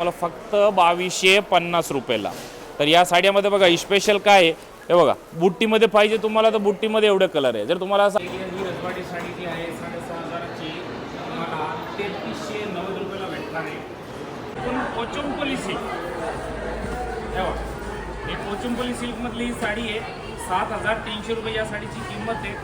मला फक्त बावीसशे पन्नास रुपयाला. तर या साड्यामध्ये बघा स्पेशल काय आहे? हे बघा बुट्टीमध्ये पाहिजे तुम्हाला तर बुट्टीमध्ये एवढे कलर आहे. जर तुम्हाला असं ही भेटणार पण सिल्क हे सिल्कमधली ही साडी आहे. सात हजार तीनशे रुपये या साडीची किंमत आहे.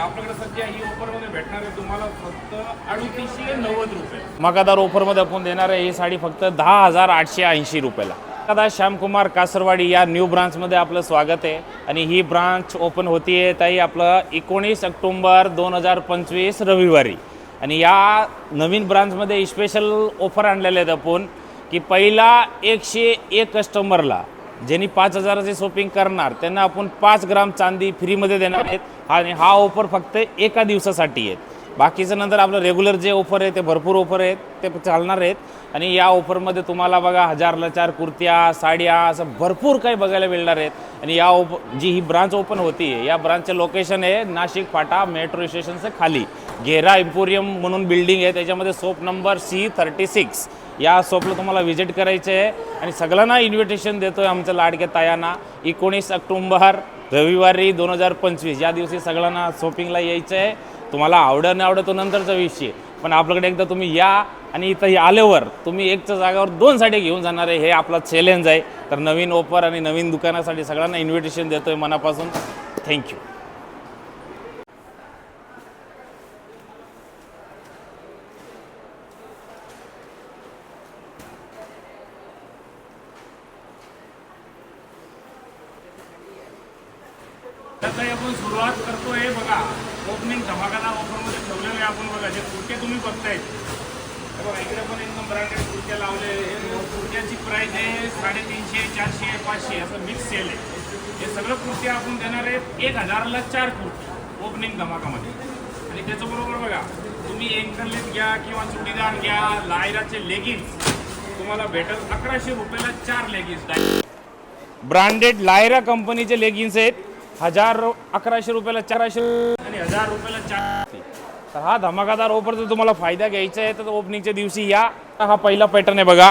आपल्याकडे सध्या ही ऑफरमध्ये भेटणार आहे. तुम्हाला फक्त अडतीसशे नव्वद रुपये. मकादार ऑफरमध्ये आपण देणार आहे. ही साडी फक्त दहा हजार आठशे ऐंशी रुपयाला. कदा श्यामकुमार कासरवाडी या न्यू ब्रांचमध्ये आपलं स्वागत आहे. आणि ही ब्रांच ओपन होतीये ताई आपलं एकोणीस ऑक्टोंबर दोन हजार पंचवीस रविवारी. आणि या नवीन ब्रांचमध्ये स्पेशल ऑफर आणलेले आहेत आपण की पहिला एकशे एक कस्टमरला ज्यांनी पाच हजाराची शॉपिंग करणार त्यांना आपण पाच ग्राम चांदी फ्रीमध्ये देणार आहेत. आणि हा ऑफर फक्त एका दिवसासाठी आहे बाकीचं नंतर आपलं रेग्युलर जे ऑफर आहे ते भरपूर ऑफर आहेत ते चालणार आहेत. आणि या ऑफरमध्ये तुम्हाला बघा हजारला चार कुर्त्या साड्या असं भरपूर काही बघायला मिळणार आहेत. आणि या ओप जी ही ब्रांच ओपन होती आहे या ब्रांचचं लोकेशन आहे नाशिक फाटा मेट्रो स्टेशनचं खाली. घेरा इम्पोरियम म्हणून बिल्डिंग आहे त्याच्यामध्ये shop number C thirty six या शॉपला तुम्हाला व्हिजिट करायचं आहे आणि सगळ्यांना इन्व्हिटेशन देतो आहे आमच्या लाडक्या तायांना. एकोणीस ऑक्टोंबर रविवारी दोन हजार पंचवीस या दिवशी सगळ्यांना शॉपिंगला यायचं आहे तुम्हाला आवडं नाही आवडतो नंतरचा विषय. पण आपल्याकडे एकदा तुम्ही या आणि इथं आल्यावर तुम्ही एकच्या जागावर दोन साडी घेऊन जाणार आहे. हे आपला चॅलेंज आहे. तर नवीन ऑफर आणि नवीन दुकानासाठी सगळ्यांना इन्व्हिटेशन देतो आहे मनापासून थँक्यू आता सुरुवात करतो हे बघा. ओपनिंग धमाकादार ऑफरमध्ये ठेवलेलं आहे आपण बघा. जे कुर्ते तुम्ही बघताय हे बघा इकडे पण एकदम ब्रँडेड कुर्त्या लावले कुर्त्याची प्राईज आहे साडेतीनशे चारशे पाचशे असं मिक्स सेल आहे हे सगळं कुर्त्या आपण देणार आहेत एक हजाराला चार कुर्ते ओपनिंग धमाकामध्ये. आणि त्याच्याबरोबर बघा तुम्ही एंकरलेट घ्या किंवा चुडीदार घ्या लायराचे लेगिन्स तुम्हाला भेटल अकराशे रुपयाला चार लेगिन्स ब्रँडेड लायरा कंपनीचे लेगिन्स आहेत. हजार अकराशे रुपयाला चारशे आणि हजार रुपयाला चार तर हा धमाकादार ऑफर जर तुम्हाला फायदा घ्यायचा आहे तर ओपनिंगच्या दिवशी या. हा पहिला पॅटर्न आहे बघा.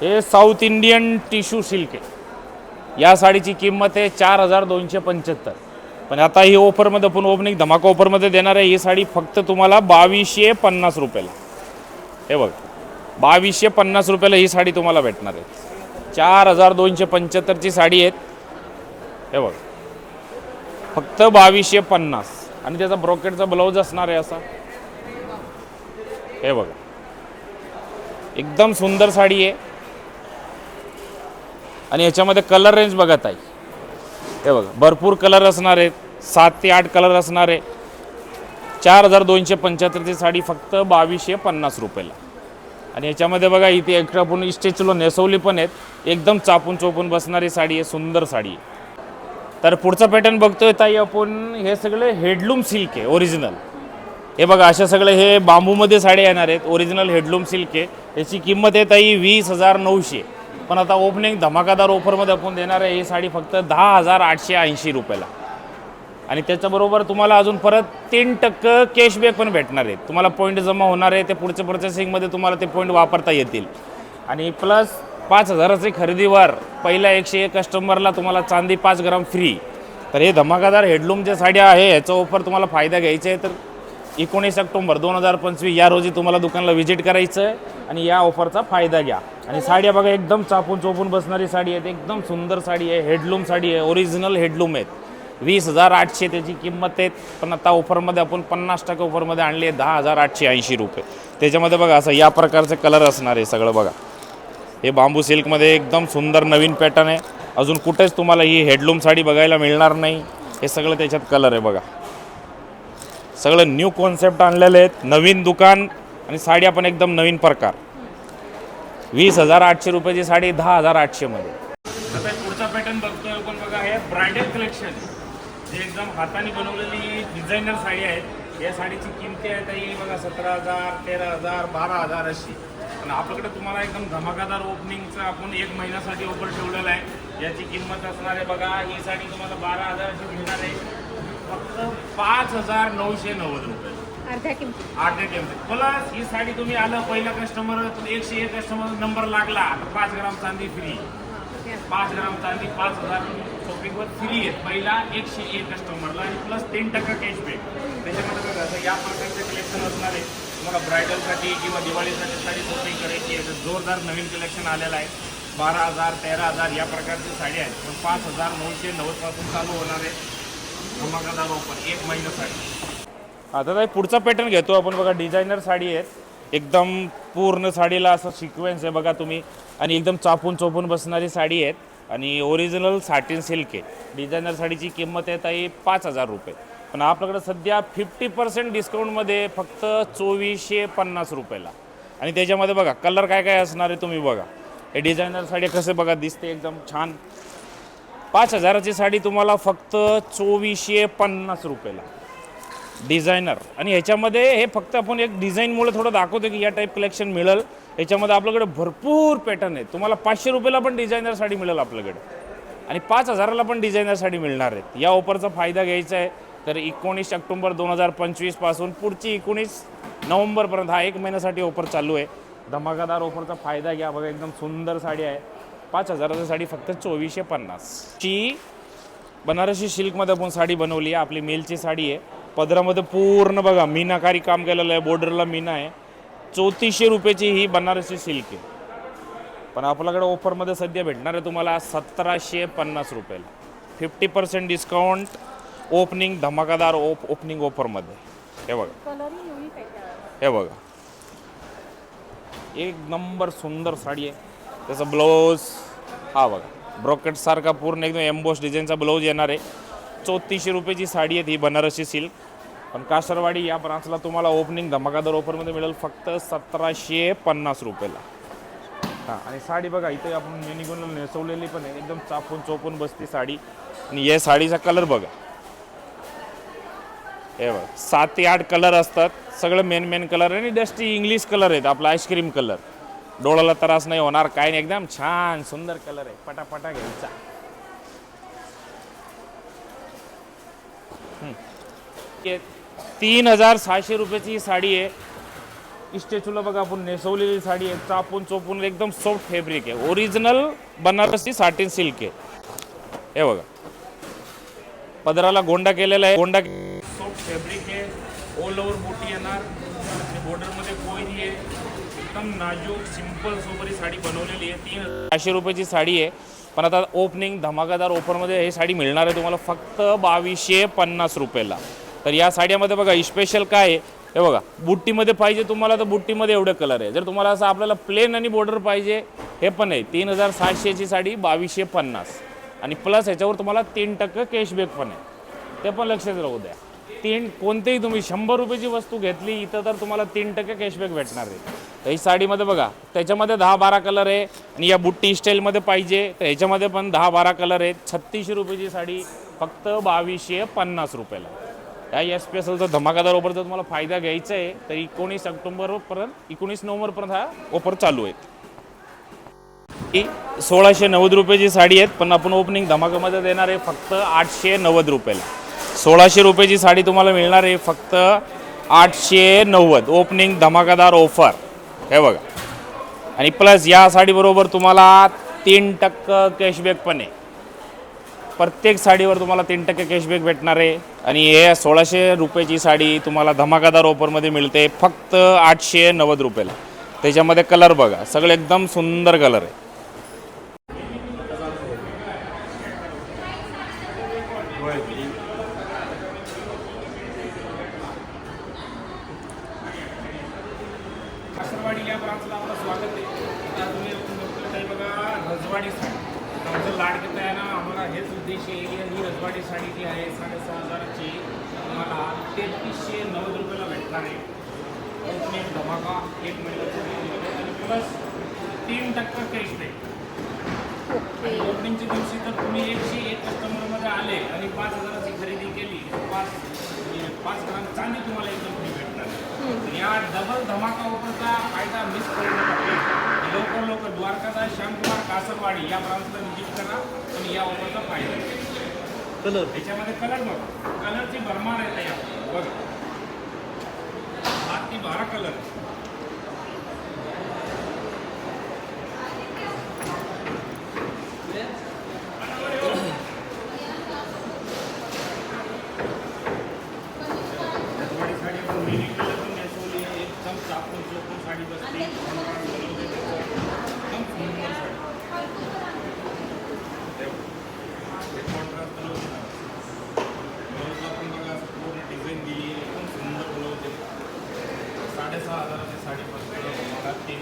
हे साऊथ इंडियन टिश्यू सिल्क आहे. या साडीची किंमत आहे चार हजार दोनशे पंच्याहत्तर. पण आता ही ऑफरमध्ये पण ओपनिंग धमाका ऑफरमध्ये देणार आहे. ही साडी फक्त तुम्हाला बावीसशे पन्नास रुपयाला. हे बघ बावीसशे पन्नास रुपयाला ही साडी तुम्हाला भेटणार आहे. चार हजार दोनशे पंच्याहत्तरची साडी आहेत हे बघ. फक्त बावीसशे पन्नास. आणि त्याचा ब्रॉकेटचा ब्लाऊज असणार आहे असा. हे बघा. एकदम सुंदर साडी आहे. आणि याच्यामध्ये कलर रेंज बघत आहे हे बघा भरपूर कलर असणार आहेत. सात ते आठ कलर असणार आहे. चार हजार दोनशे पंच्याहत्तरची साडी फक्त बावीसशे पन्नास रुपयाला. आणि याच्यामध्ये बघा इथे एक आपण नेसवली पण आहेत. एकदम चापून चोपून बसणारी साडी आहे सुंदर साडी आहे. तर पुढचा पॅटर्न बघतोय ताई आपण. हे सगळे हेडलूम सिल्क आहे ओरिजिनल हे बघा अशा सगळे हे बांबूमध्ये साड्या येणार आहेत ओरिजिनल हेडलूम सिल्क आहे. याची किंमत आहे ताई वीस हजार नऊशे. पण आता ओपनिंग धमाकादार ऑफरमध्ये आपण देणार आहे ही साडी फक्त दहा हजार आठशे ऐंशी रुपयाला. आणि त्याच्याबरोबर तुम्हाला अजून परत तीन टक्के कॅशबॅक पण भेटणार आहेत तुम्हाला पॉईंट जमा होणार आहे ते पुढच्या प्रोसेसिंगमध्ये तुम्हाला ते पॉईंट वापरता येतील. आणि प्लस पाच हजाराची खरेदीवर. पहिल्या एकशे एक कस्टमरला तुम्हाला चांदी पाच ग्राम फ्री तर हे धमाकादार हेडलूम जे साड्या आहे ह्याचा ऑफर तुम्हाला फायदा घ्यायचा आहे. तर एकोणीस ऑक्टोंबर दोन हजार पंचवीस या रोजी तुम्हाला दुकानाला व्हिजिट करायचं आहे आणि या ऑफरचा फायदा घ्या. आणि साड्या बघा एकदम चापून चोपून बसणारी साडी आहेत. एकदम सुंदर साडी आहे हेडलूम साडी आहे ओरिजिनल हेडलूम आहेत. वीस हजार आठशे त्याची किंमत आहे पण आता ऑफरमध्ये आपण पन्नास टक्के ऑफरमध्ये आणली आहे दहा हजार आठशे ऐंशी रुपये. त्याच्यामध्ये बघा असं या प्रकारचे कलर असणार आहे सगळं बघा. हे बांबू सिल्कमध्ये एकदम सुंदर नवीन पॅटर्न आहे. अजून कुठेच तुम्हाला ही हेडलूम साडी बघायला मिळणार नाही. हे सगळं त्याच्यात कलर आहे बघा. सगळं न्यू कॉन्सेप्ट आणलेले आहेत. नवीन दुकान आणि साड्या पण एकदम नवीन प्रकार. वीस हजार आठशे रुपयाची साडी दहा हजार आठशेमध्ये. आता पुढचा पॅटर्न बघतोय आपण बघा हे ब्रायडल कलेक्शन जे एकदम हाताने बनवलेली डिझायनर साडी आहेत या साडीची किमती आहे ताई बघा सतरा हजार तेरा हजार बारा हजार अशी. पण आपल्याकडे तुम्हाला एकदम धमाकादार ओपनिंगचं आपण एक महिन्यासाठी ऑफर ठेवलेला आहे. याची किंमत असणार आहे बघा ही साडी तुम्हाला बारा हजाराची मिळणार आहे. फक्त पाच हजार नऊशे नव्वद रुपये. अर्ध्या किमती अर्ध्या किमतीत. प्लस ही साडी तुम्ही आलं पहिला कस्टमर एकशे एक कस्टमर नंबर लागला तर पाच ग्राम चांदी फ्री पाच ग्राम चांदी पाच हजार शॉपिंगवर फ्री आहेत पहिला एकशे एक कस्टमरला आणि प्लस तीन टक्का कॅशबॅक त्याच्यामध्ये बघा या प्रकारचे कलेक्शन असणार आहे. तुम्हाला ब्रायडलसाठी किंवा दिवाळीसाठी साडी शॉपिंग करायची आहे तर जोरदार नवीन कलेक्शन आलेलं आहे. बारा हजार तेरा हजार या प्रकारची साडी आहेत. पण पाच हजार नऊशे नव्वदपासून चालू होणार आहे. धमाकादार ऑफर एक महिन्यासाठी आता ताई पुढचा पॅटर्न घेतो. आपण बघा डिझायनर साडी आहेत एकदम पूर्ण साडीला असं सिक्वेन्स आहे बघा तुम्ही. आणि एकदम चापून चोपून बसणारी साडी आहेत. आणि ओरिजिनल साटिन सिल्क आहे. डिझायनर साडीची किंमत आहे ताई पाच हजार रुपये. पण आपल्याकडे सध्या फिफ्टी पर्सेंट डिस्काउंटमध्ये फक्त चोवीसशे पन्नास रुपयाला. आणि त्याच्यामध्ये बघा कलर काय काय असणार आहे तुम्ही बघा. हे डिझायनर साडी कसे बघा दिसते एकदम छान. पाच हजाराची साडी तुम्हाला फक्त चोवीसशे पन्नास रुपयाला. डिझायनर आणि ह्याच्यामध्ये हे फक्त आपण एक डिझाईनमुळे थोडं दाखवतो की या टाईप कलेक्शन मिळेल. याच्यामध्ये आपल्याकडे भरपूर पॅटर्न आहेत. तुम्हाला पाचशे रुपयाला पण डिझायनर साडी मिळेल आपल्याकडे. आणि पाच हजाराला पण डिझायनर साडी मिळणार आहेत. या ऑफरचा फायदा घ्यायचा आहे. तर एकोणीस ऑक्टोंबर दोन हजार पंचवीसपासून पुढची एकोणीस नोव्हेंबरपर्यंत हा एक महिन्यासाठी ऑफर चालू आहे. धमाकादार ऑफरचा फायदा घ्या. बघा एकदम सुंदर साडी आहे. पाच हजाराची साडी फक्त चोवीसशे पन्नास. ची बनारसी सिल्कमध्ये आपण साडी बनवली आहे. आपली मेलची साडी आहे. पदरामध्ये पूर्ण बघा मीनाकारी काम केलेलं आहे. बॉर्डरला मीना आहे. चौतीसशे रुपयाची ही बनारसी सिल्क आहे. पण आपल्याकडे ऑफरमध्ये सध्या भेटणार आहे तुम्हाला सतराशे पन्नास रुपयाला. फिफ्टी पर्सेंट डिस्काउंट ओपनिंग धमाकादार ओप ओपनिंग ऑफरमध्ये हे बघा. हे बघा. एक नंबर सुंदर साडी आहे. त्याचा ब्लाऊज हा बघा. ब्रॉकेट सारखा पूर्ण एकदम एम्बोस डिझाईनचा ब्लाऊज येणार आहे. चौतीसशे रुपयाची साडी आहे ही बनारसी सिल्क पण कासरवाडी या ब्रांचला तुम्हाला ओपनिंग धमाकादार ऑफरमध्ये मिळेल फक्त सतराशे पन्नास रुपयाला. हां आणि साडी बघा इथे आपण मिनिगुन नेसवलेली पण आहे. एकदम चापून चोपून बसती साडी. आणि या साडीचा कलर बघा. हे बघ सात ते आठ कलर असतात. सगळं मेन मेन कलर आणि डस्टी इंग्लिश कलर आहेत आपला आईस्क्रीम कलर डोळ्याला त्रास नाही होणार काय नाही एकदम छान सुंदर कलर आहे. पटापटा घ्यायचा. तीन हजार सहाशे रुपयाची ही साडी आहे. स्टॅच्यूला बघा आपण नेसवलेली साडी आहे चापून चोपून एकदम सॉफ्ट फॅब्रिक आहे. ओरिजिनल बनारसी साटिन सिल्क आहे. हे बघा. पदराला गोंडा केलेला आहे गोंडा फॅब्रिक आहे ऑल ओव्हर बोटी येणार. बॉर्डरमध्ये कोयरी आहे. एकदम नाजूक सिंपल सोबरी साडी बनवलेली आहे. तीन पाचशे रुपयाची साडी आहे. पण आता ओपनिंग धमाकादार ऑफरमध्ये हे साडी मिळणार आहे तुम्हाला फक्त बावीसशे पन्नास रुपयाला. तर या साड्यामध्ये बघा स्पेशल काय आहे? हे बघा बुट्टीमध्ये पाहिजे तुम्हाला तर बुट्टीमध्ये एवढे कलर आहे. जर तुम्हाला असं आपल्याला प्लेन आणि बॉर्डर पाहिजे हे पण आहे. तीन हजार सातशेची साडी बावीसशे पन्नास. आणि प्लस ह्याच्यावर तुम्हाला तीन टक्के कॅशबॅक पण आहे. ते पण लक्षात राहू द्या. तीन कोणतेही तुम्ही शंभर रुपयाची वस्तू घेतली इथं तर तुम्हाला तीन टक्के कॅशबॅक भेटणार आहे. तर ही साडीमध्ये बघा त्याच्यामध्ये दहा बारा कलर आहे आणि या बुट्टी स्टाईलमध्ये पाहिजे तर ह्याच्यामध्ये पण दहा बारा कलर आहेत. छत्तीसशे रुपयाची साडी फक्त बावीसशे पन्नास रुपयाला. या या स्पेशलचा धमाकादार ऑफर जर तुम्हाला फायदा घ्यायचा आहे. तर एकोणीस ऑक्टोबरपर्यंत एकोणीस नोव्हेंबरपर्यंत हा ऑफर चालू आहे. ही सोळाशे नव्वद रुपयाची साडी आहेत पण आपण ओपनिंग धमाकामध्ये देणार आहे फक्त आठशे नव्वद रुपयाला. सोळाशे रुपयाची साडी तुम्हाला मिळणार आहे. फक्त आठशे नव्वद. ओपनिंग धमाकादार ऑफर हे बघा. आणि प्लस या साडीबरोबर तुम्हाला तीन टक्के कॅशबॅक पण आहे. प्रत्येक साडीवर तुम्हाला तीन टक्के कॅशबॅक भेटणार आहे. आणि हे सोळाशे रुपयाची साडी तुम्हाला धमाकादार ऑफरमध्ये मिळते. फक्त आठशे नव्वद रुपयाला. त्याच्यामध्ये कलर बघा. सगळे एकदम सुंदर कलर आहे कासरवाडी या ब्रांचला आपलं स्वागत आहे आता तुम्ही आपण बघतोय ताई बघा रजवाडी साडी आमचं लाडकं आम्हाला हेच उद्देश आहे. की ही रजवाडी साडी जी आहे साडेसहा हजाराची तुम्हाला तेहतीसशे नव्वद रुपयाला भेटणार आहे. ओपनिंग धमाका एक महिन्याचा आणि प्लस तीन टक्का कॅशबॅक ओपनिंगच्या दिवशी तर तुम्ही एकशे एक कस्टमरमध्ये आले आणि पाच हजाराची खरेदी केली. पाच म्हणजे पाच ग्राम चांदी तुम्हाला एकदम फ्री भेटणार या डबल धमाका ऑफरचा फायदा मिस करू नका. लवकर लवकर द्वारकादास श्यामकुमार कासरवाडी या ब्रांचला विजिट करा आणि या ऑफरचा फायदा. कलर त्याच्यामध्ये कलर बघा. कलरची भरमार येते या बघा. ते बारा कलर आहे. आहे साडी बसते. एकदम सुंदर साडी. हे पूर्ण डिझाईन दिली सुंदर साडेसहा हजाराची साडी बसते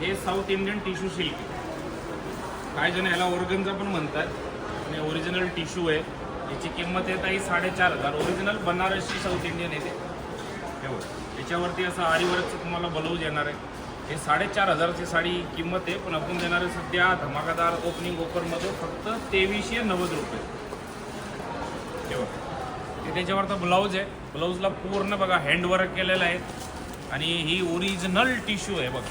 हे साऊथ इंडियन टिश्यू सिल्क. काही जण याला ओरगनचा पण म्हणतात. आणि ओरिजिनल टिश्यू आहे. याची किंमत येत आहे साडेचार हजार. ओरिजिनल बनारसी साऊथ इंडियन येते याच्यावरती असं आरीवरचं तुम्हाला ब्लाऊज येणार आहे. हे साडेचार हजाराची साडी किंमत आहे पण आपण देणारे सध्या धमाकादार ओपनिंग ओपरमध्ये फक्त तेवीसशे नव्वद रुपये. ते बघ. ते त्याच्यावरचा ब्लाऊज आहे. ब्लाऊजला पूर्ण बघा हँडवर्क केलेलं आहे. आणि ही ओरिजिनल टिश्यू आहे बघा.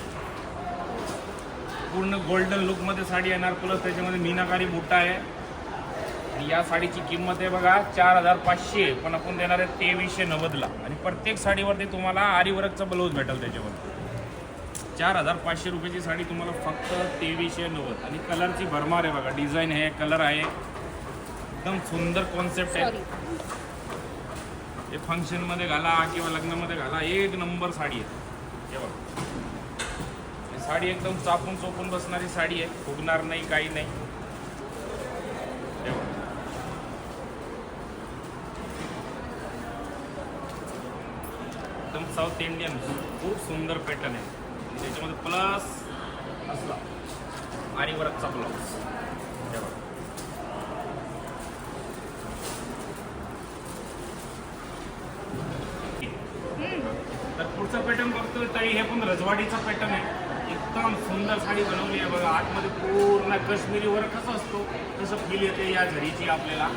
पूर्ण गोल्डन लुकमध्ये साडी येणार. प्लस त्याच्यामध्ये मीनाकारी बुट्टा आहे. आणि या साडीची किंमत आहे बघा चार हजार पाचशे. पण आपण देणार आहे तेवीसशे नव्वदला. आणि प्रत्येक साडीवरती तुम्हाला आरीवर्कचा ब्लाऊज भेटेल त्याच्यावर चार हजार पाचशे रुपयाची साडी तुम्हाला फक्त तेवीसशे नव्वद. आणि कलरची भरमार आहे बघा डिझाईन आहे कलर आहे. एकदम सुंदर कॉन्सेप्ट आहे. हे फंक्शनमध्ये घाला किंवा लग्नामध्ये घाला एक नंबर साडी आहे. हे बघा. साडी एकदम चापून चोपून बसणारी साडी आहे. फुगणार नाही काही नाही. हे बघा. एकदम साऊथ इंडियन खूप सुंदर पॅटर्न आहे. त्याच्यामध्ये प्लस असला. आरीवरचा ब्लाऊज तर पुढचा पॅटर्न बघतोय ताई हे पण रजवाडीचा पॅटर्न आहे. एकदम सुंदर साडी बनवली आहे बघा. आतमध्ये पूर्ण कश्मीरी वर कसं असतो तसं फील येते या झरीची आपल्याला.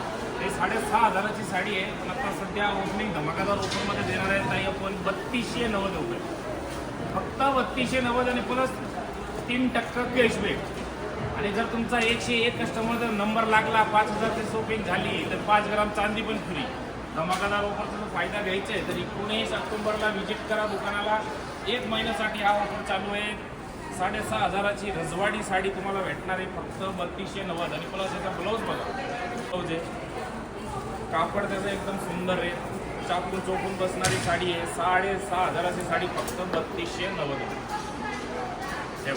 ते साडेसहा हजाराची साडी आहे. पण आता सध्या ओपनिंग धमाकादार ओपनमध्ये देणार आहे ताई आपण. बत्तीसशे नव्वद रुपये. फक्त बत्तीसशे नव्वद आणि प्लस तीन टक्का कॅशबॅक आणि जर तुमचा एकशे एक कस्टमर जर नंबर लागला पाच हजार ते शॉपिंग झाली तर पाच ग्राम चांदी पण फ्री धमाकादार ऑफरचा जर फायदा घ्यायचा आहे तर एकोणीस ऑक्टोबरला व्हिजिट करा दुकानाला. एक महिन्यासाठी हा ऑफर चालू आहे. साडेसहा हजाराची रजवाडी साडी तुम्हाला भेटणार आहे फक्त बत्तीसशे नव्वद आणि प्लस याचा ब्लाऊज बघा. ब्लाऊज आहे. कापड त्याचं एकदम सुंदर आहे. चापून चोपून बसणारी साडी आहे. साडेसहा हजाराची साडी फक्त बत्तीसशे नव्वद रुपये.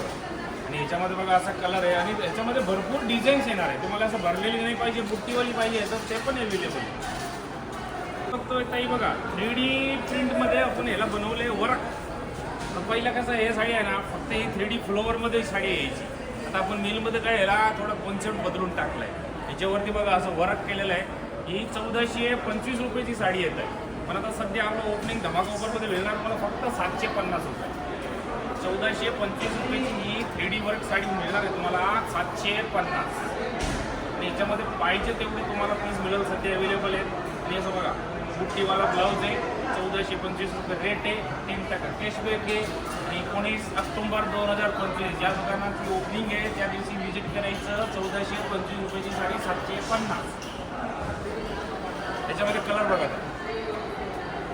आणि याच्यामध्ये बघा असा कलर आहे. आणि याच्यामध्ये भरपूर डिझाईन्स येणार आहे. तुम्हाला असं भरलेली नाही पाहिजे बुट्टीवाली पाहिजे तर ते पण अवेलेबल आहे. फक्त ताई बघा थ्री डी प्रिंटमध्ये आपण ह्याला बनवले वर्क तर पहिलं कसं हे साडी आहे ना फक्त ही थ्री डी फ्लोअरमध्ये साडी यायची. आता आपण मिलमध्ये काय ह्याला थोडा कॉन्सेप्ट बदलून टाकला आहे याच्यावरती बघा असं वर्क केलेलं आहे. ही चौदाशे पंचवीस रुपयाची साडी येत आहे. पण आता सध्या आपलं ओपनिंग धमाका ऑफरमध्ये मिळणार मला फक्त सातशे पन्नास रुपये. चौदाशे पंचवीस रुपयाची ही थ्री डी वर्क साडी मिळणार आहे तुम्हाला सातशे पन्नास. आणि याच्यामध्ये पाहिजे तेवढे तुम्हाला पीस मिळेल सध्या अवेलेबल आहेत आणि असं बघा बुट्टीवाला ब्लाऊज आहे चौदाशे पंचवीस रुपये रेट आहे तीन टक्का कॅशबॅक आहे. आणि एकोणीस ऑक्टोबर दोन हजार पंचवीस ज्या दुकानाची ओपनिंग आहे त्या दिवशी व्हिजिट करायचं चौदाशे पंचवीस रुपयाची साडी सातशे पन्नास. त्याच्यामध्ये कलर बघा.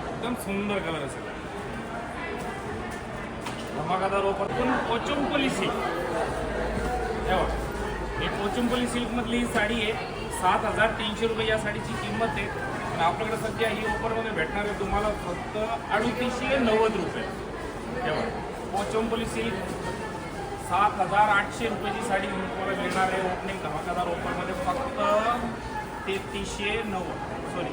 एकदम सुंदर कलर असेल. धमाकादार ओपन पण कोचुंपली सिल्क हे बघा. ही सिल्कमधली ही साडी आहे. सात हजार तीनशे रुपये या साडीची किंमत आहे. आणि आपल्याकडे सध्या ही ओपरमध्ये भेटणार आहे तुम्हाला फक्त अडतीसशे नव्वद रुपये. तेव्हा बघा. सिल्क सात हजार आठशे रुपयाची साडी तुम्हाला मिळणार आहे. ओपनिंग धमाकादार ओपरमध्ये फक्त तेहतीसशे नव्वद. सॉरी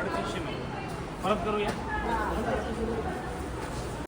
अडतीसशे नव्वद परत करूया